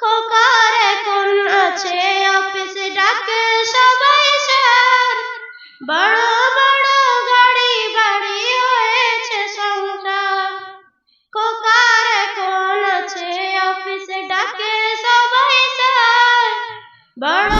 খোকার এখন আছে অফিসে ডাকে সবাই স্যার। বড় বড় গাড়ি বাড়ি হয়েছে সংসার। খোকার এখন আছে অফিসে ডাকে সবাই স্যার। বড়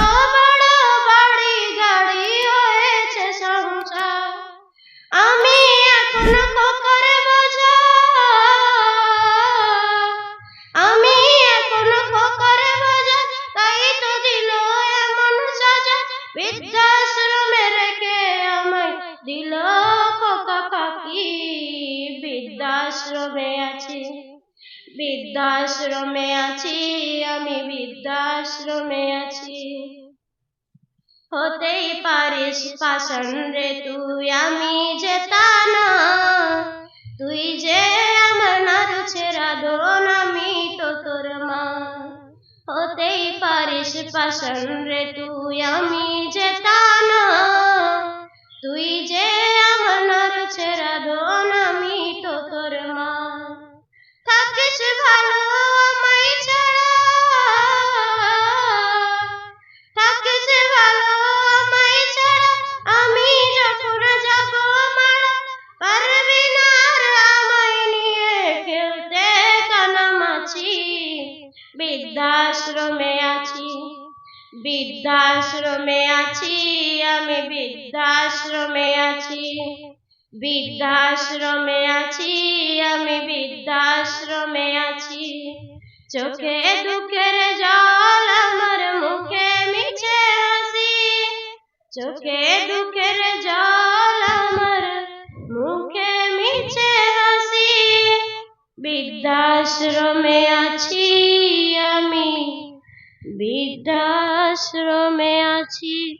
বৃদ্ধাশ্রমে রেখে আমায় দিল বৃদ্ধাশ্রমে আছি। বৃদ্ধাশ্রমে আছি, আমি বৃদ্ধাশ্রমে আছি। হতেই পারিস পাশন রে তুই, আমি যে পারিস পাষাণ রে তুই আমি যে বৃদ্ধাশ্রমে আছি। বৃদ্ধাশ্রমে আছি, আমি বৃদ্ধাশ্রমে আছি। বৃদ্ধাশ্রমে আছি, আমি বৃদ্ধাশ্রমে আছি। চোখে দুঃখের জল আমার মুখে মিছে হাসি চোখে দুঃখের বৃদ্ধাশ্রমে আছি আমি। বৃদ্ধাশ্রমে আছি।